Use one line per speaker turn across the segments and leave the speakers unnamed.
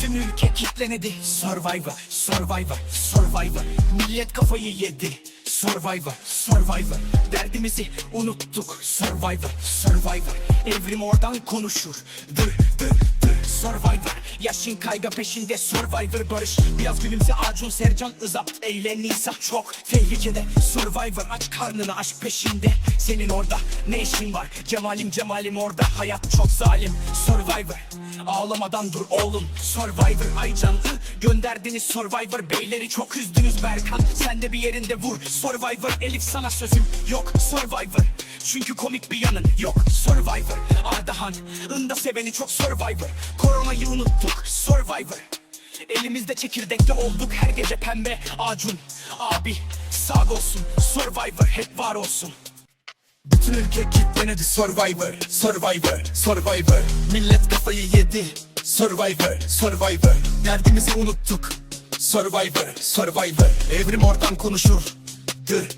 Bütün ülke kitlenedi. Survivor, Survivor, Survivor. Millet kafayı yedi. Survivor, Survivor. Derdimizi unuttuk. Survivor, Survivor. Evrim oradan konuşur. Dı, dı, dı Survivor. Yaşın kayga peşinde Survivor barış. Biraz gülümse Acun Sercan Izapt Eyle Nisa çok tehlikede. Survivor aç karnını aşk peşinde. Senin orada ne işin var? Cemalim cemalim orada. Hayat çok zalim. Survivor. Ağlamadan dur oğlum. Survivor Aycan ı, Gönderdiniz Survivor. Beyleri çok üzdünüz Berkan. Sen de bir yerinde vur. Survivor Elif sana sözüm yok. Survivor. Çünkü komik bir yanın yok. Survivor. Ardahan Inda seveni çok Survivor Koronayı unuttuk Survivor. Elimizde çekirdekte olduk her gece pembe Acun. Abi sağ olsun Survivor hep var olsun. Bütün ülke kitlenedi Survivor, Survivor, Survivor. Millet kafayı yedi Survivor, Survivor. Derdimizi unuttuk Survivor, Survivor. Evrim oradan konuşur Dır,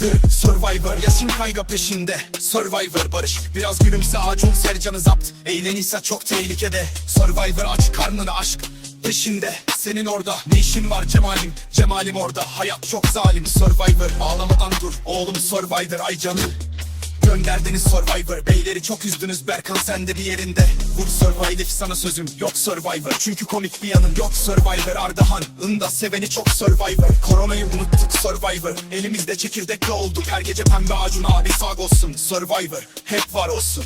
dır Survivor Yaşın kayga peşinde. Survivor Barış Biraz gülümse Acun Sercan'ı zapt. Eğlenirse çok tehlikede. Survivor aç karnını aşk peşinde. Senin orada ne işin var Cemalim? Cemalim orada Hayat çok zalim. Survivor Ağlamadan dur. Oğlum Survivor ay canım Gönderdiniz Survivor. Beyleri çok üzdünüz Berkan sen de bir yerinde. Vur Survivor sana sözüm yok Survivor. Çünkü komik bir yanın yok Survivor. Ardahan Inda seveni çok Survivor. Koronayı unuttuk Survivor. Elimizde çekirdekli olduk. Her gece pembe Acun abi sağ olsun. Survivor hep var olsun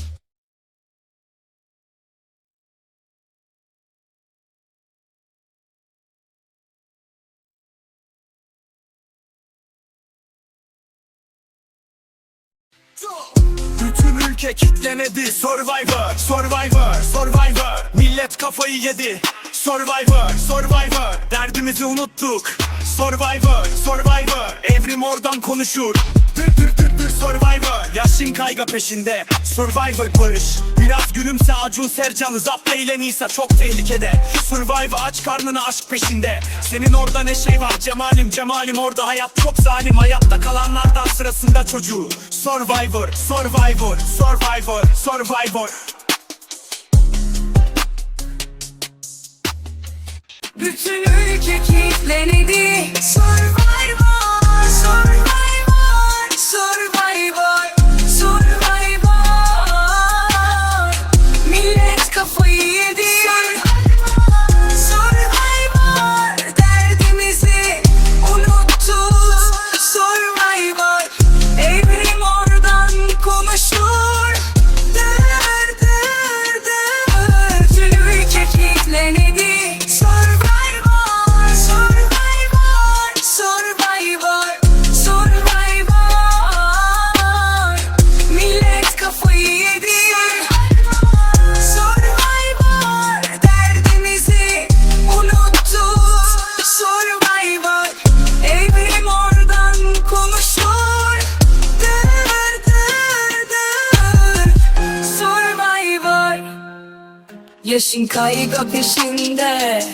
Bütün ülke kitlenedi. Survivor, Survivor, Survivor. Millet kafayı yedi. Survivor, Survivor. Derdimizi unuttuk. Survivor, Survivor. Evrim oradan konuşur. Dır dır dır Survivor Yaşın kayga peşinde. Survivor barış. Biraz gülümse Acun Sercan'ı Zapt eyle Nisa çok tehlikede. Survivor aç karnını aşk peşinde. Senin orada ne şey var? Cemalim Cemalim orada. Hayat çok zalim. Hayatta kalanlardan sırasında çocuğu. Survivor Survivor Survivor Survivor.
Bütün ülke kilitlenedi ülke Yaşın kaygı peşinde